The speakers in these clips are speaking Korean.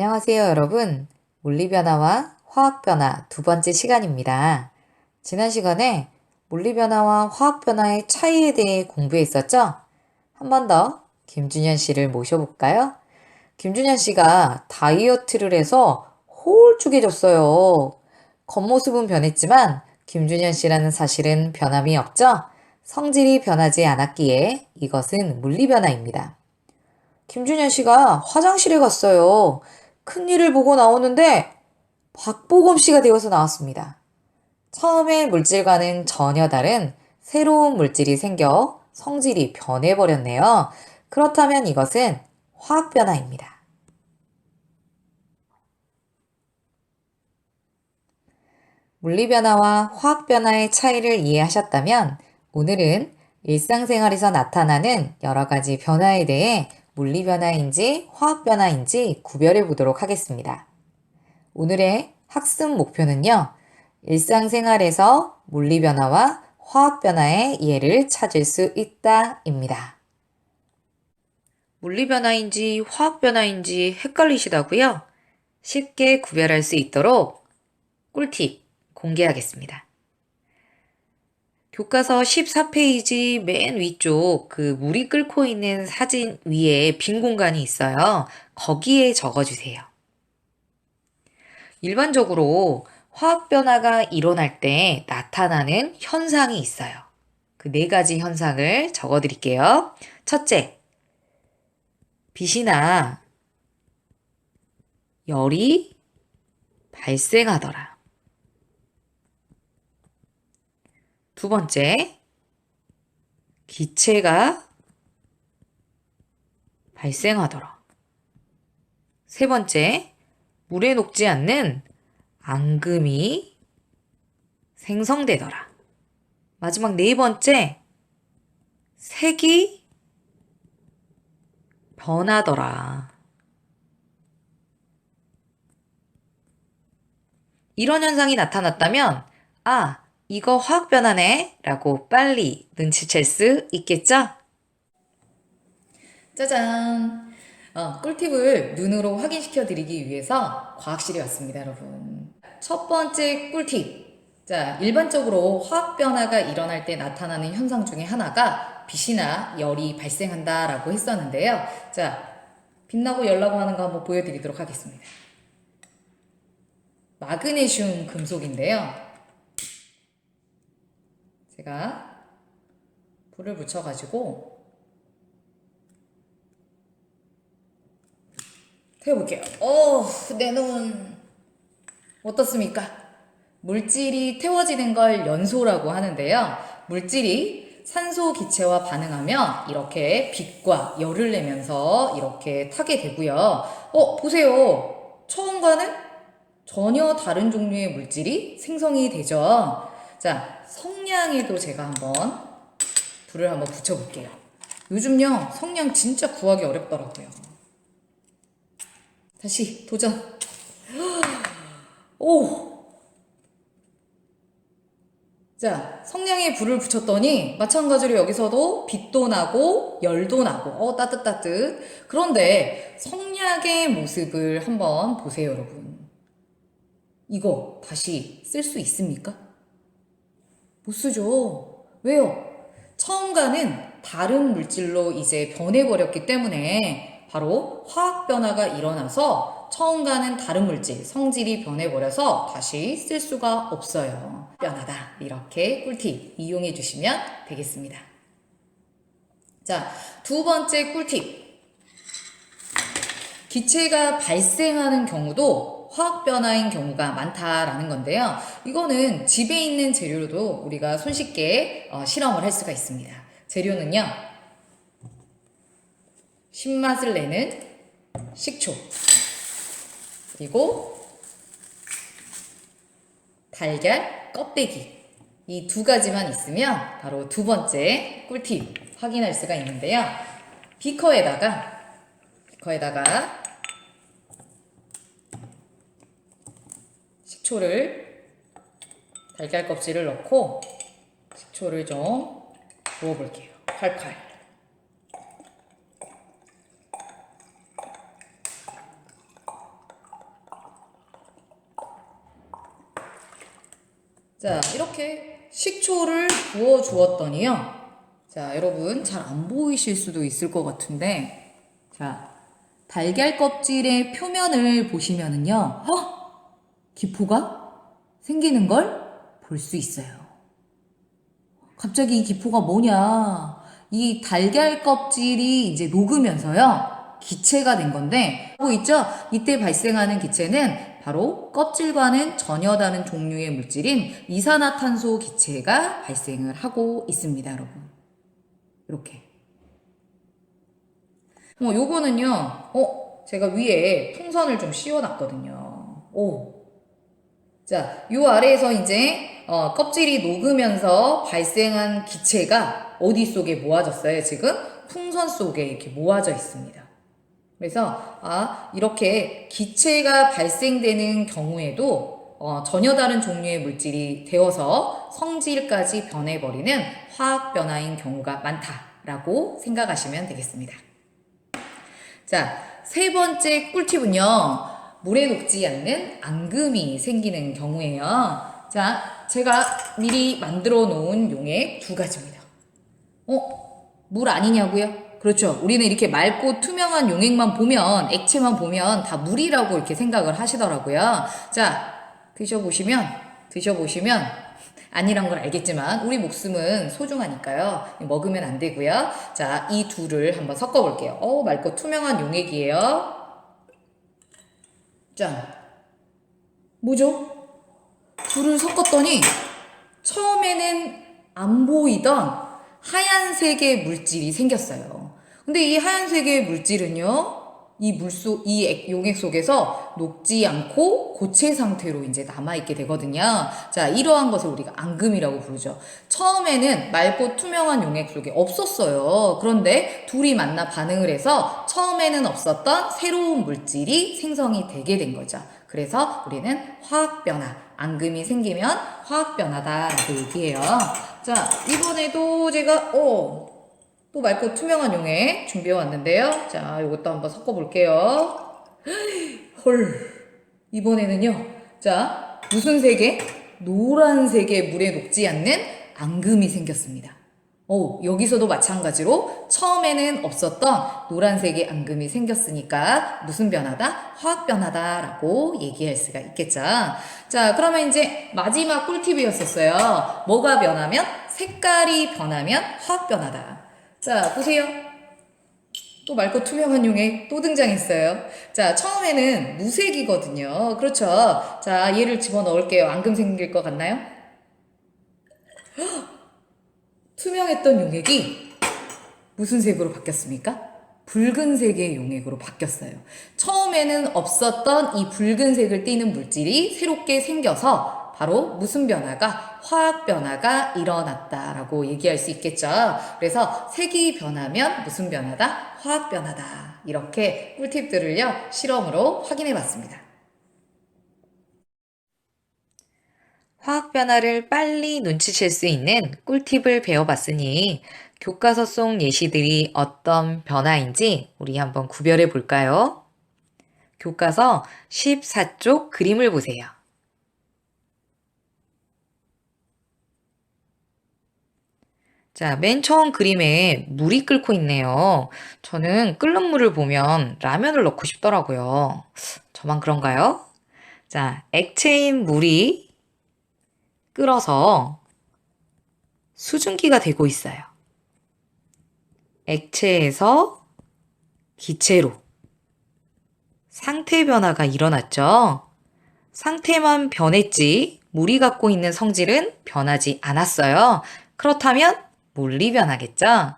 안녕하세요, 여러분. 물리변화와 화학변화 두 번째 시간입니다. 지난 시간에 물리변화와 화학변화의 차이에 대해 공부했었죠? 한 번 더 김준현 씨를 모셔볼까요? 김준현 씨가 다이어트를 해서 홀쭉해졌어요. 겉모습은 변했지만 김준현 씨라는 사실은 변함이 없죠? 성질이 변하지 않았기에 이것은 물리변화입니다. 김준현 씨가 화장실에 갔어요. 큰일을 보고 나오는데 박보검 씨가 되어서 나왔습니다. 처음의 물질과는 전혀 다른 새로운 물질이 생겨 성질이 변해버렸네요. 그렇다면 이것은 화학변화입니다. 물리변화와 화학변화의 차이를 이해하셨다면 오늘은 일상생활에서 나타나는 여러 가지 변화에 대해 물리 변화인지 화학 변화인지 구별해 보도록 하겠습니다. 오늘의 학습 목표는요, 일상생활에서 물리 변화와 화학 변화의 예를 찾을 수 있다 입니다. 물리 변화인지 화학 변화인지 헷갈리시다고요? 쉽게 구별할 수 있도록 꿀팁 공개하겠습니다. 교과서 14페이지 맨 위쪽 그 물이 끓고 있는 사진 위에 빈 공간이 있어요. 거기에 적어주세요. 일반적으로 화학 변화가 일어날 때 나타나는 현상이 있어요. 그 네 가지 현상을 적어 드릴게요. 첫째, 빛이나 열이 발생하더라. 두 번째, 기체가 발생하더라. 세 번째, 물에 녹지 않는 앙금이 생성되더라. 마지막 네 번째, 색이 변하더라. 이런 현상이 나타났다면, 아, 이거 화학 변화네 라고 빨리 눈치챌 수 있겠죠? 짜잔! 어, 꿀팁을 눈으로 확인시켜 드리기 위해서 과학실에 왔습니다, 여러분. 첫 번째 꿀팁. 자, 일반적으로 화학 변화가 일어날 때 나타나는 현상 중에 하나가 빛이나 열이 발생한다 라고 했었는데요. 자, 빛나고 열나고 하는 거 한번 보여드리도록 하겠습니다. 마그네슘 금속인데요. 제가 불을 붙여가지고 태워볼게요. 어, 내 눈. 어떻습니까? 물질이 태워지는 걸 연소라고 하는데요. 물질이 산소 기체와 반응하면 이렇게 빛과 열을 내면서 이렇게 타게 되고요. 어, 보세요. 처음과는 전혀 다른 종류의 물질이 생성이 되죠. 자, 성냥에도 제가 한번 불을 한번 붙여볼게요. 요즘요, 성냥 진짜 구하기 어렵더라고요. 다시 도전. 오! 자, 성냥에 불을 붙였더니 마찬가지로 여기서도 빛도 나고 열도 나고 어 따뜻따뜻. 그런데 성냥의 모습을 한번 보세요, 여러분. 이거 다시 쓸 수 있습니까? 못 쓰죠. 왜요? 처음과는 다른 물질로 이제 변해버렸기 때문에 바로 화학 변화가 일어나서 처음과는 다른 물질, 성질이 변해버려서 다시 쓸 수가 없어요. 변하다. 이렇게 꿀팁 이용해 주시면 되겠습니다. 자, 두 번째 꿀팁. 기체가 발생하는 경우도 화학 변화인 경우가 많다라는 건데요. 이거는 집에 있는 재료로도 우리가 손쉽게 어, 실험을 할 수가 있습니다. 재료는요. 신맛을 내는 식초 그리고 달걀 껍데기 이 두 가지만 있으면 바로 두 번째 꿀팁 확인할 수가 있는데요. 비커에다가 비커에다가 식초를 달걀 껍질을 넣고 식초를 좀 부어볼게요. 팔팔. 자, 이렇게 식초를 부어 주었더니요. 자, 여러분 잘 안 보이실 수도 있을 것 같은데, 자, 달걀 껍질의 표면을 보시면은요. 허! 기포가 생기는 걸 볼 수 있어요. 갑자기 이 기포가 뭐냐? 이 달걀 껍질이 이제 녹으면서요, 기체가 된 건데, 보고 있죠? 이때 발생하는 기체는 바로 껍질과는 전혀 다른 종류의 물질인 이산화탄소 기체가 발생을 하고 있습니다, 여러분. 이렇게. 어, 요거는요, 어, 제가 위에 풍선을 좀 씌워놨거든요. 오. 자, 요 아래에서 이제, 어, 껍질이 녹으면서 발생한 기체가 어디 속에 모아졌어요, 지금? 풍선 속에 이렇게 모아져 있습니다. 그래서, 아, 이렇게 기체가 발생되는 경우에도, 어, 전혀 다른 종류의 물질이 되어서 성질까지 변해버리는 화학 변화인 경우가 많다라고 생각하시면 되겠습니다. 자, 세 번째 꿀팁은요. 물에 녹지 않는 앙금이 생기는 경우에요. 자, 제가 미리 만들어 놓은 용액 두 가지입니다. 어? 물 아니냐고요? 그렇죠. 우리는 이렇게 맑고 투명한 용액만 보면, 액체만 보면 다 물이라고 이렇게 생각을 하시더라고요. 자, 드셔보시면, 드셔보시면, 아니란 걸 알겠지만, 우리 목숨은 소중하니까요. 먹으면 안 되고요. 자, 이 둘을 한번 섞어볼게요. 어, 맑고 투명한 용액이에요. 자, 뭐죠? 둘을 섞었더니, 처음에는 안 보이던 하얀색의 물질이 생겼어요. 근데 이 하얀색의 물질은요, 이 물속, 이 액- 용액 속에서 녹지 않고 고체 상태로 이제 남아있게 되거든요. 자, 이러한 것을 우리가 앙금이라고 부르죠. 처음에는 맑고 투명한 용액 속에 없었어요. 그런데 둘이 만나 반응을 해서 처음에는 없었던 새로운 물질이 생성이 되게 된 거죠. 그래서 우리는 화학 변화, 앙금이 생기면 화학 변화다라고 얘기해요. 자, 이번에도 제가, 어, 또 맑고 투명한 용액 준비해 왔는데요. 자, 이것도 한번 섞어 볼게요. 헐. 이번에는요. 자, 무슨 색의? 노란색의 물에 녹지 않는 앙금이 생겼습니다. 오, 여기서도 마찬가지로 처음에는 없었던 노란색의 앙금이 생겼으니까 무슨 변화다? 화학 변화다라고 얘기할 수가 있겠죠. 자, 그러면 이제 마지막 꿀팁이었었어요. 뭐가 변하면? 색깔이 변하면 화학 변화다. 자, 보세요. 또 맑고 투명한 용액 또 등장했어요. 자, 처음에는 무색이거든요. 그렇죠. 자, 얘를 집어 넣을게요. 앙금 생길 것 같나요? 헉! 투명했던 용액이 무슨 색으로 바뀌었습니까? 붉은색의 용액으로 바뀌었어요. 처음에는 없었던 이 붉은색을 띠는 물질이 새롭게 생겨서 바로 무슨 변화가 화학 변화가 일어났다라고 얘기할 수 있겠죠. 그래서 색이 변하면 무슨 변화다? 화학 변화다. 이렇게 꿀팁들을요 실험으로 확인해 봤습니다. 화학 변화를 빨리 눈치챌 수 있는 꿀팁을 배워봤으니 교과서 속 예시들이 어떤 변화인지 우리 한번 구별해 볼까요? 교과서 14쪽 그림을 보세요. 자, 맨 처음 그림에 물이 끓고 있네요. 저는 끓는 물을 보면 라면을 넣고 싶더라고요. 저만 그런가요? 자, 액체인 물이 끓어서 수증기가 되고 있어요. 액체에서 기체로 상태 변화가 일어났죠. 상태만 변했지 물이 갖고 있는 성질은 변하지 않았어요. 그렇다면 물리 변하겠죠?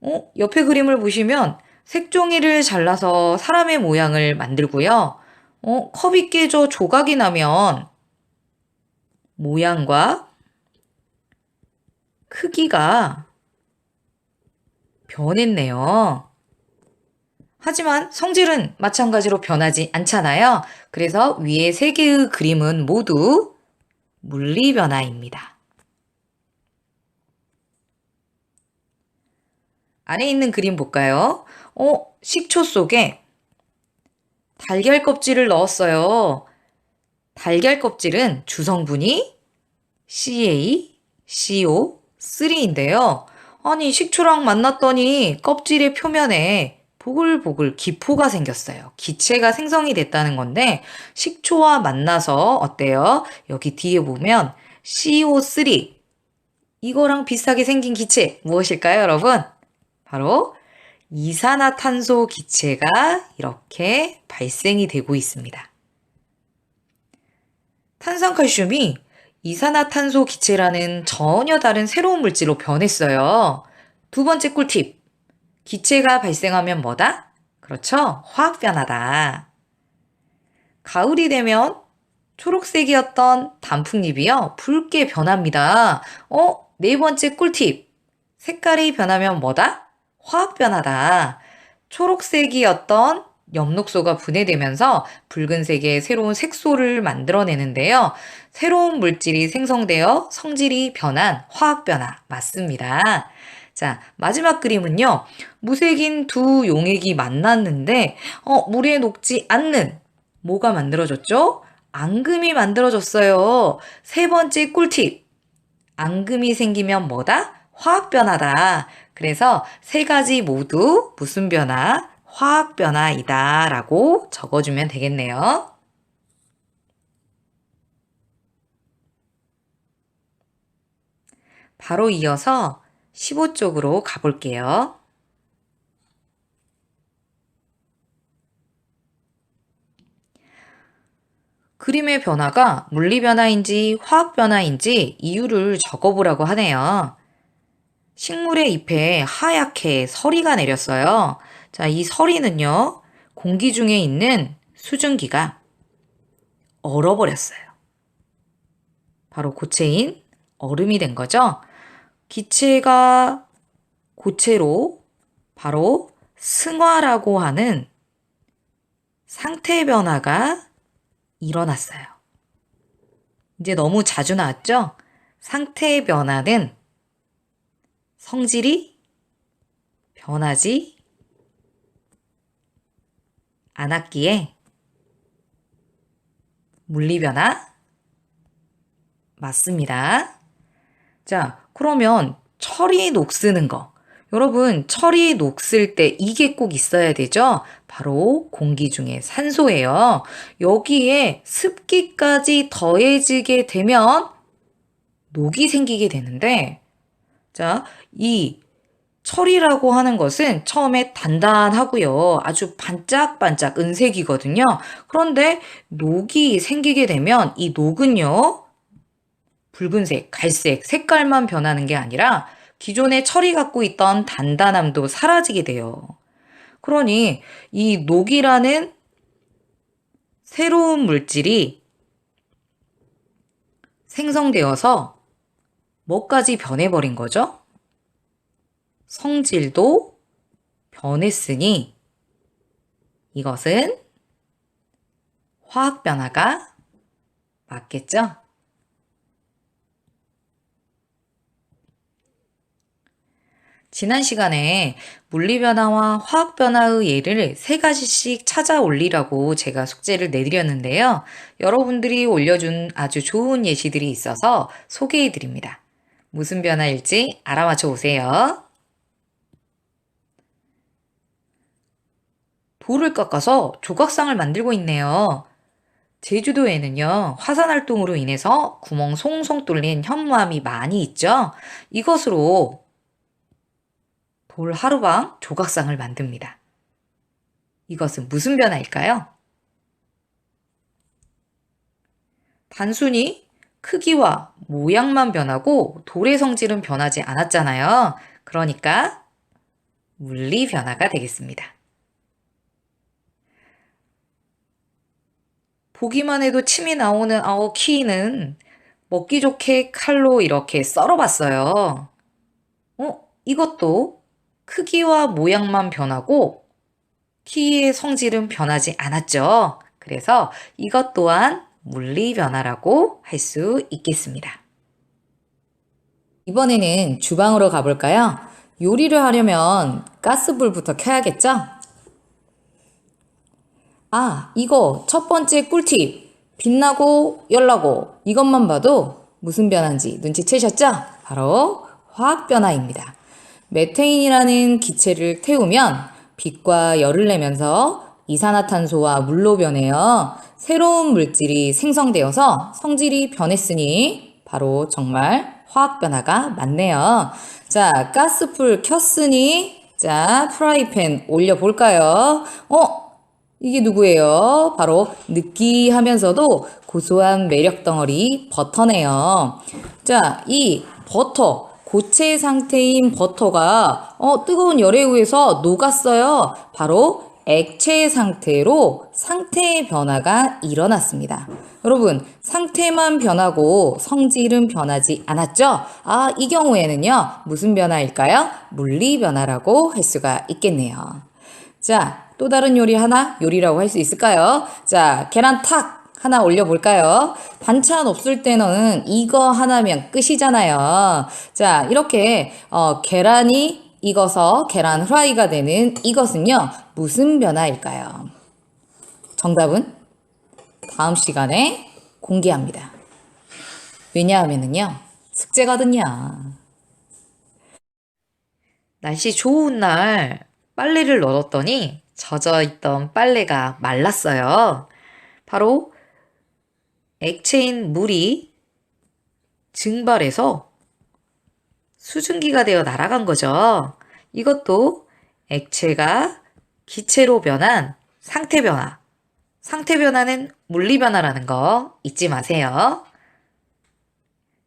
어, 옆에 그림을 보시면 색종이를 잘라서 사람의 모양을 만들고요. 어, 컵이 깨져 조각이 나면 모양과 크기가 변했네요. 하지만 성질은 마찬가지로 변하지 않잖아요. 그래서 위에 세 개의 그림은 모두 물리 변화입니다. 안에 있는 그림 볼까요? 어, 식초 속에 달걀 껍질을 넣었어요. 달걀 껍질은 주성분이 CaCO3인데요. 아니, 식초랑 만났더니 껍질의 표면에 보글보글 기포가 생겼어요. 기체가 생성이 됐다는 건데, 식초와 만나서 어때요? 여기 뒤에 보면 CO3. 이거랑 비슷하게 생긴 기체 무엇일까요, 여러분? 바로 이산화탄소 기체가 이렇게 발생이 되고 있습니다. 탄산칼슘이 이산화탄소 기체라는 전혀 다른 새로운 물질로 변했어요. 두 번째 꿀팁. 기체가 발생하면 뭐다? 그렇죠. 화학 변화다. 가을이 되면 초록색이었던 단풍잎이요. 붉게 변합니다. 어? 네 번째 꿀팁. 색깔이 변하면 뭐다? 화학 변화다. 초록색이었던 엽록소가 분해되면서 붉은색의 새로운 색소를 만들어내는데요. 새로운 물질이 생성되어 성질이 변한 화학 변화 맞습니다. 자, 마지막 그림은요. 무색인 두 용액이 만났는데 어, 물에 녹지 않는 뭐가 만들어졌죠? 앙금이 만들어졌어요. 세 번째 꿀팁. 앙금이 생기면 뭐다? 화학 변화다. 그래서 세 가지 모두 무슨 변화? 화학 변화이다 라고 적어주면 되겠네요. 바로 이어서 15쪽으로 가볼게요. 그림의 변화가 물리 변화인지 화학 변화인지 이유를 적어보라고 하네요. 식물의 잎에 하얗게 서리가 내렸어요. 자, 이 서리는요, 공기 중에 있는 수증기가 얼어버렸어요. 바로 고체인 얼음이 된 거죠. 기체가 고체로 바로 승화라고 하는 상태 변화가 일어났어요. 이제 너무 자주 나왔죠? 상태 변화는 성질이 변하지 않았기에 물리 변화 맞습니다. 자, 그러면 철이 녹쓰는 거. 여러분, 철이 녹슬 때 이게 꼭 있어야 되죠? 바로 공기 중에 산소예요. 여기에 습기까지 더해지게 되면 녹이 생기게 되는데, 자, 이 철이라고 하는 것은 처음에 단단하고요. 아주 반짝반짝 은색이거든요. 그런데 녹이 생기게 되면 이 녹은요. 붉은색, 갈색, 색깔만 변하는 게 아니라 기존의 철이 갖고 있던 단단함도 사라지게 돼요. 그러니 이 녹이라는 새로운 물질이 생성되어서 뭐까지 변해버린 거죠? 성질도 변했으니 이것은 화학 변화가 맞겠죠? 지난 시간에 물리 변화와 화학 변화의 예를 세 가지씩 찾아 올리라고 제가 숙제를 내드렸는데요. 여러분들이 올려준 아주 좋은 예시들이 있어서 소개해 드립니다. 무슨 변화일지 알아맞혀 오세요. 돌을 깎아서 조각상을 만들고 있네요. 제주도에는요, 화산 활동으로 인해서 구멍 송송 뚫린 현무암이 많이 있죠? 이것으로 돌 하루방 조각상을 만듭니다. 이것은 무슨 변화일까요? 단순히 크기와 모양만 변하고 돌의 성질은 변하지 않았잖아요. 그러니까 물리 변화가 되겠습니다. 보기만 해도 침이 나오는 아우 키는 먹기 좋게 칼로 이렇게 썰어봤어요. 어? 이것도 크기와 모양만 변하고 키의 성질은 변하지 않았죠. 그래서 이것 또한 물리 변화라고 할 수 있겠습니다. 이번에는 주방으로 가볼까요? 요리를 하려면 가스불부터 켜야겠죠? 아, 이거 첫 번째 꿀팁. 빛나고 열나고 이것만 봐도 무슨 변화인지 눈치채셨죠? 바로 화학 변화입니다. 메테인이라는 기체를 태우면 빛과 열을 내면서 이산화탄소와 물로 변해요. 새로운 물질이 생성되어서 성질이 변했으니 바로 정말 화학 변화가 맞네요. 자, 가스불 켰으니 자, 프라이팬 올려 볼까요? 어? 이게 누구예요? 바로 느끼하면서도 고소한 매력 덩어리 버터네요. 자, 이 버터, 고체 상태인 버터가 어, 뜨거운 열에 의해서 녹았어요. 바로 액체 상태로 상태의 변화가 일어났습니다. 여러분, 상태만 변하고 성질은 변하지 않았죠? 아, 이 경우에는요, 무슨 변화일까요? 물리 변화라고 할 수가 있겠네요. 자, 또 다른 요리 하나? 요리라고 할 수 있을까요? 자, 계란 탁 하나 올려볼까요? 반찬 없을 때는 이거 하나면 끝이잖아요. 자, 이렇게, 어, 계란이 익어서 계란 후라이가 되는 이것은요, 무슨 변화일까요? 정답은 다음 시간에 공개합니다. 왜냐하면은요, 숙제거든요. 날씨 좋은 날 빨래를 넣었더니 젖어 있던 빨래가 말랐어요. 바로 액체인 물이 증발해서 수증기가 되어 날아간 거죠. 이것도 액체가 기체로 변한 상태 변화. 상태 변화는 물리 변화라는 거 잊지 마세요.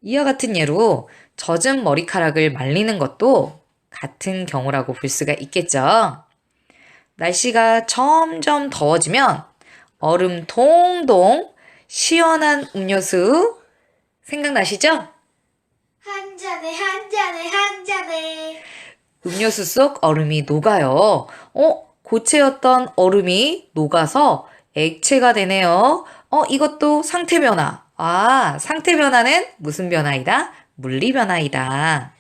이와 같은 예로 젖은 머리카락을 말리는 것도 같은 경우라고 볼 수가 있겠죠. 날씨가 점점 더워지면 얼음 동동 시원한 음료수 생각나시죠? 한 잔에 한 잔에 한 잔에 음료수 속 얼음이 녹아요. 어? 고체였던 얼음이 녹아서 액체가 되네요. 어, 이것도 상태 변화. 아, 상태 변화는 무슨 변화이다? 물리 변화이다.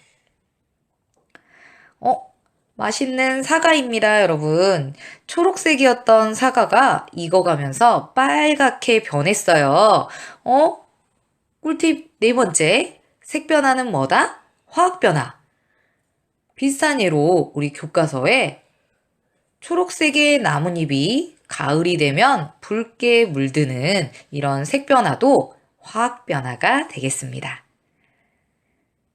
어, 맛있는 사과입니다, 여러분. 초록색이었던 사과가 익어가면서 빨갛게 변했어요. 어? 꿀팁 네 번째. 색 변화는 뭐다? 화학 변화. 비슷한 예로 우리 교과서에 초록색의 나뭇잎이 가을이 되면 붉게 물드는 이런 색 변화도 화학 변화가 되겠습니다.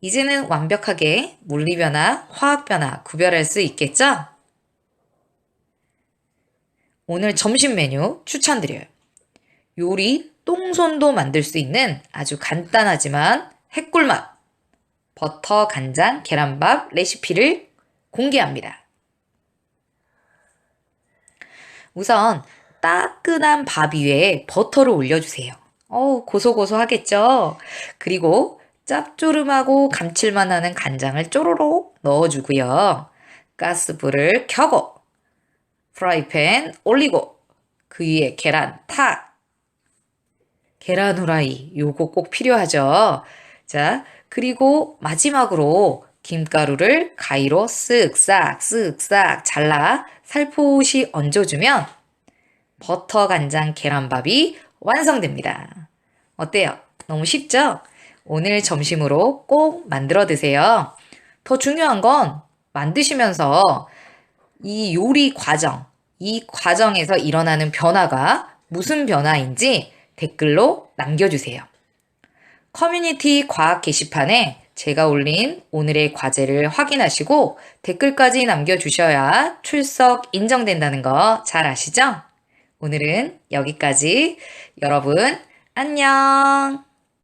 이제는 완벽하게 물리 변화, 화학 변화 구별할 수 있겠죠? 오늘 점심 메뉴 추천드려요. 요리 똥손도 만들 수 있는 아주 간단하지만 핵꿀맛 버터 간장 계란밥 레시피를 공개합니다. 우선 따끈한 밥 위에 버터를 올려주세요. 어우, 고소고소하겠죠? 그리고 짭조름하고 감칠맛 나는 간장을 쪼로록 넣어주고요. 가스불을 켜고 프라이팬 올리고 그 위에 계란 탁 계란 후라이 요거 꼭 필요하죠. 자, 그리고 마지막으로 김가루를 가위로 쓱싹 쓱싹 잘라 살포시 얹어주면 버터 간장 계란밥이 완성됩니다. 어때요? 너무 쉽죠? 오늘 점심으로 꼭 만들어 드세요. 더 중요한 건 만드시면서 이 요리 과정, 이 과정에서 일어나는 변화가 무슨 변화인지 댓글로 남겨주세요. 커뮤니티 과학 게시판에 제가 올린 오늘의 과제를 확인하시고 댓글까지 남겨주셔야 출석 인정된다는 거 잘 아시죠? 오늘은 여기까지. 여러분, 안녕!